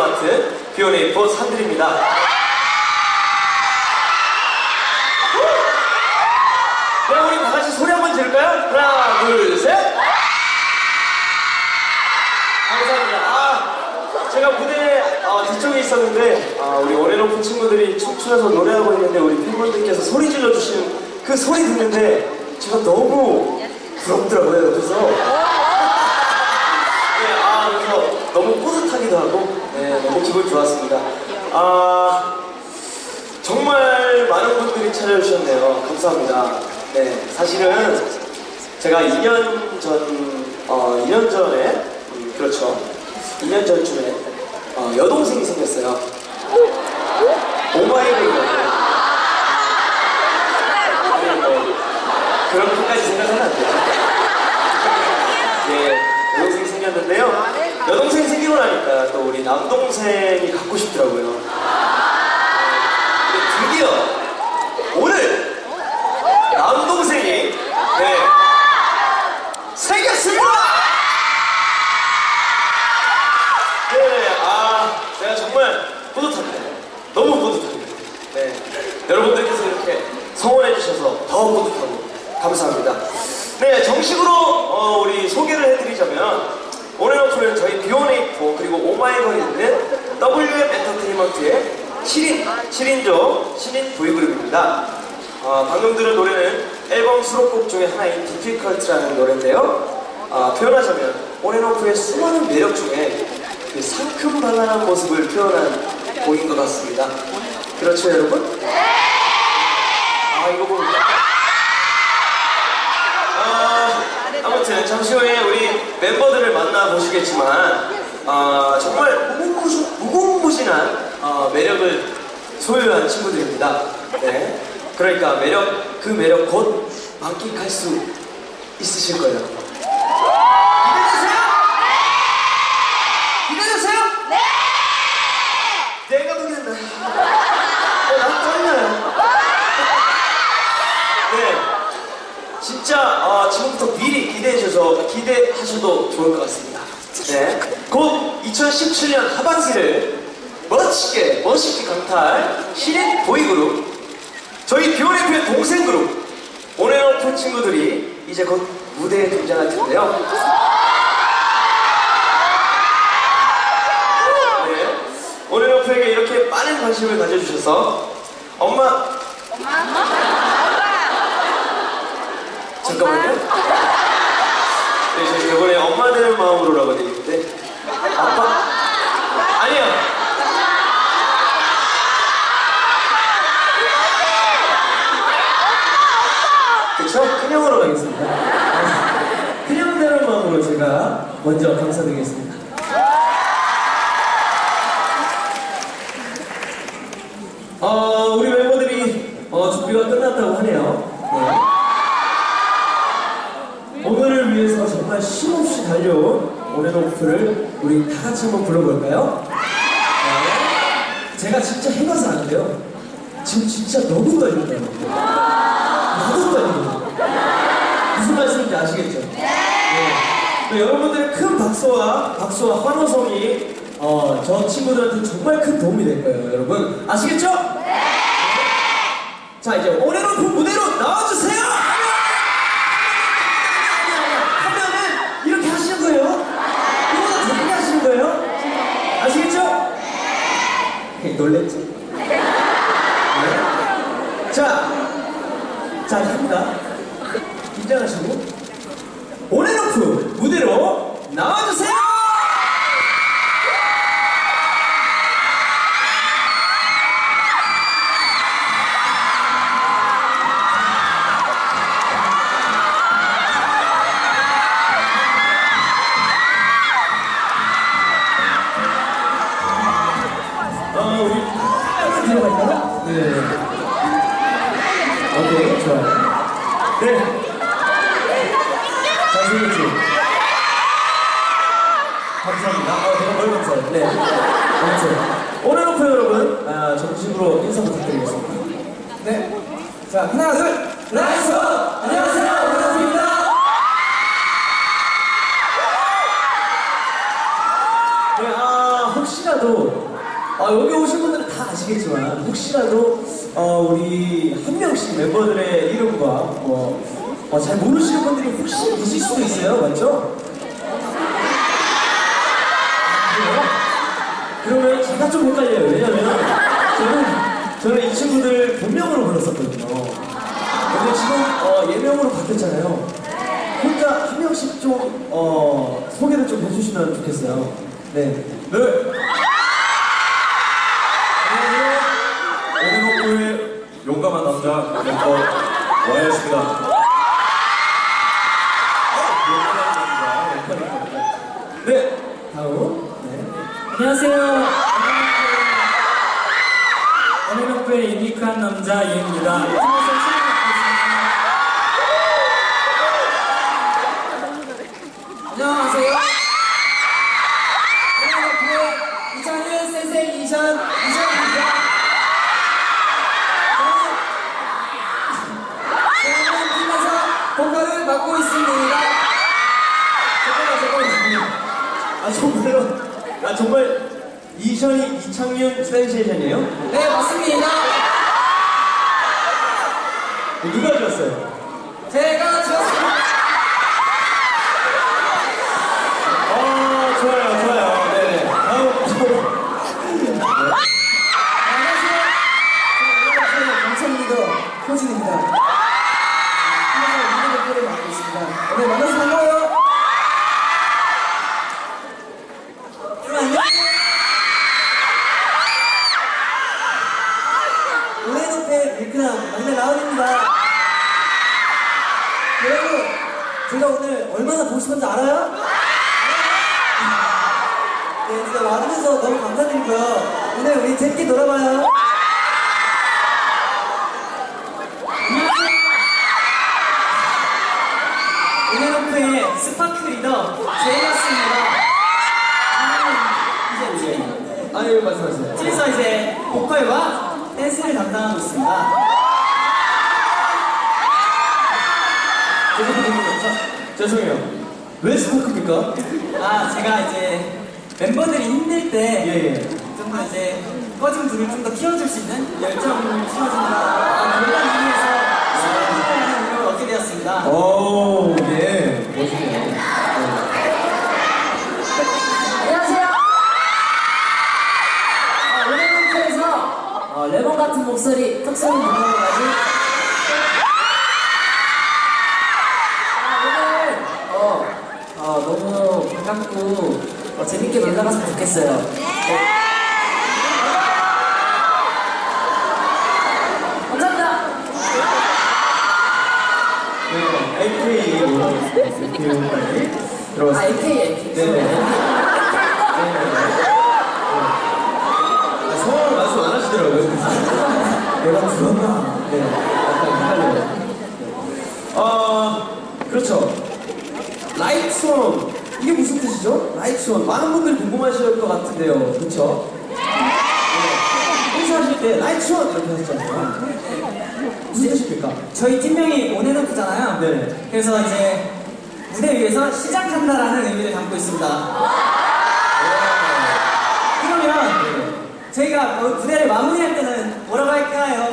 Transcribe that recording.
맡은 비오네이포 산들입니다. 네, 우리 다 같이 소리 한번 지를까요? 하나, 둘, 셋! 감사합니다. 아, 제가 무대 어, 뒤쪽에 있었는데, 아, 우리 원앤오프 친구들이 춤추면서 노래하고 있는데, 우리 팬분들께서 소리 질러주시는 그 소리 듣는데, 제가 너무 부럽더라고요, 옆에서. 네, 아, 그래서 너무 뿌듯하기도 하고, 네, 너무 기분 좋았습니다. 아, 정말 많은 분들이 찾아주셨네요. 감사합니다. 네, 사실은 제가 2년 전, 어, 2년 전에, 음, 그렇죠. 2년 전쯤에 어, 여동생이 생겼어요. 오마이걸이거든요. 네, 뭐, 그렇게까지 생각하면 안 돼요. 예, 여동생이 생겼는데요. 여동생이 생기고 나니까 또 우리 남동생이 갖고 싶더라고요. 근데 드디어 오늘 남동생이 네, 생겼습니다! 네, 아, 제가 정말 뿌듯합니다. 너무 뿌듯합니다. 네, 여러분들께서 이렇게 성원해 주셔서 더 뿌듯하고 감사합니다. 네, 정식으로 어, 우리 소개를 해드리자면 오늘 오프는 저희 비오네이포 그리고 오마이걸이 있는 WM 엔터테인먼트의 7인, 7인조 신인 보이그룹입니다. 어, 방금 들은 노래는 앨범 수록곡 중에 하나인 디피컬트라는 노래인데요. 아, 표현하자면 온앤오프의 수많은 매력 중에 그 상큼발랄한 모습을 표현한 곡인 것 같습니다. 그렇죠, 여러분? 아, 이거 보면. 아, 아무튼 잠시 후에 우리 멤버들을 만나보시겠지만, 아, 정말 무궁무진, 무궁무진한 어, 매력을 소유한 친구들입니다. 네. 그러니까 매력, 그 매력 곧 만끽할 수 있으실 거예요. 기대되세요? 기대되세요? 네! 내가 보기엔다. 어, 난 떨려요. 네. 진짜 어, 지금부터 주셔서 기대하셔도 좋을 것 같습니다. 네. 곧 2017년 하반기를 멋지게 멋있게 강타할 신인 보이그룹 저희 비오네프의 동생 그룹 온앤오프 친구들이 이제 곧 무대에 등장할 텐데요. 네. 온앤오프에게 이렇게 많은 관심을 가져주셔서 엄마 잠깐만요. 네, 저희 이번에 엄 마음으로라고 돼 있는데 아빠 아니요. 그쵸? 큰형으로 가겠습니다. 되는 마음으로 제가 먼저 감사드리겠습니다. 어, 우리 멤버들이 어, 준비가 끝났다고 하네요. 네. 오늘을 위해서 정말 쉼없이 오네노프를 우리 다 같이 한번 불러볼까요? 네. 제가 진짜 해봐서 아는데요. 지금 진짜 너무 떨리더라고요. 너무 떨리거든요. 무슨 말씀인지 아시겠죠? 네. 네, 여러분들의 큰 박수와 박수와 환호성이 어, 저 친구들한테 정말 큰 도움이 될 거예요, 여러분. 아시겠죠? 네. 자, 이제 오네노프 무대로 나와주세요! 하면은 이렇게 하시는 거예요. 이거보다 더 크게 하시는 거예요. 아시겠죠? 네. 놀랬죠? 네. 자, 자, 합니다. 네. 오케이, 좋아요. 네. 잘생겼지? 감사합니다. 어, 제가 뭘 감사해요. 네. 아무튼, 오늘 오프 여러분, 아, 정식으로 인사 부탁드리겠습니다. 네. 자, 하나, 둘, 라이스! 안녕하세요, 오라스입니다. 네, 아, 아, 혹시라도, 아, 여기 오신 분들은 다 아시겠지만, 혹시라도, 어, 우리 한 명씩 멤버들의 이름과, 뭐, 어, 잘 모르시는 분들이 혹시 계실 수도 있어요. 맞죠? 그러면 제가 좀 헷갈려요. 왜냐면, 저는, 저는 이 친구들 본명으로 불렀었거든요. 근데 지금, 어, 예명으로 바뀌었잖아요. 혼자 한 명씩 좀, 어, 소개를 좀 해주시면 좋겠어요. 네. 네. 멤버 와이었습니다. 네. 다음. 네. 안녕하세요. 어느학교의 유니크한 남자 이입니다 아, 정말요? 아, 정말 이션이 이창윤 센세이션이에요? 네, 맞습니다. 누가 지었어요? 제가 지었습니 밀크남 막내 라운입니다. 여러분, 제가 오늘 얼마나 보고 싶은지 알아요? 네, 진짜 와주셔서 너무 감사드리고요. 오늘 우리 재밌게 놀아봐요. 오네노프의 스파크 리더 제이였습니다. 저는 이제 팀, 아유, 말씀하세요. 팀에서 이제 보컬과 댄스를 담당하고 있습니다. 죄송해요. 왜 스파크입니까? 아, 제가 이제 멤버들이 힘들 때 예, 예. 좀더 이제 꺼진 불을 좀 더 키워줄 수 있는 열정을 키워준다 아, 그런 의미에서 스파크라는 이름을 얻게 되었습니다. 오, 예. 멋있네요. 안녕하세요. 어, 오늘부터에서 어, 레몬 같은 목소리, 턱선이 무거운 가지. 아, 오늘 어, 어, 너무 반갑고 어, 재밌게 갔으면 좋겠어요. 네. 감사합니다. 네, AK로 AK까지 아, 들어봤습니다. AK, AK. 네. 아, 성함을 말씀 안 하시더라고요. 내가 들었나? 네, 약간 헷갈려요. 아, 그렇죠. 라이트온 이게 무슨 라이트온 많은 분들이 궁금하실 것 같은데요, 그렇죠? 네. 행사하실 때 라이트온 이렇게 하셨잖아요. 무슨 뜻입니까? 저희 팀명이 오네노프잖아요. 네. 그래서 이제 무대 위에서 시작한다라는 의미를 담고 있습니다. 그러면 저희가 뭐 무대를 마무리할 때는 뭐라고 할까요?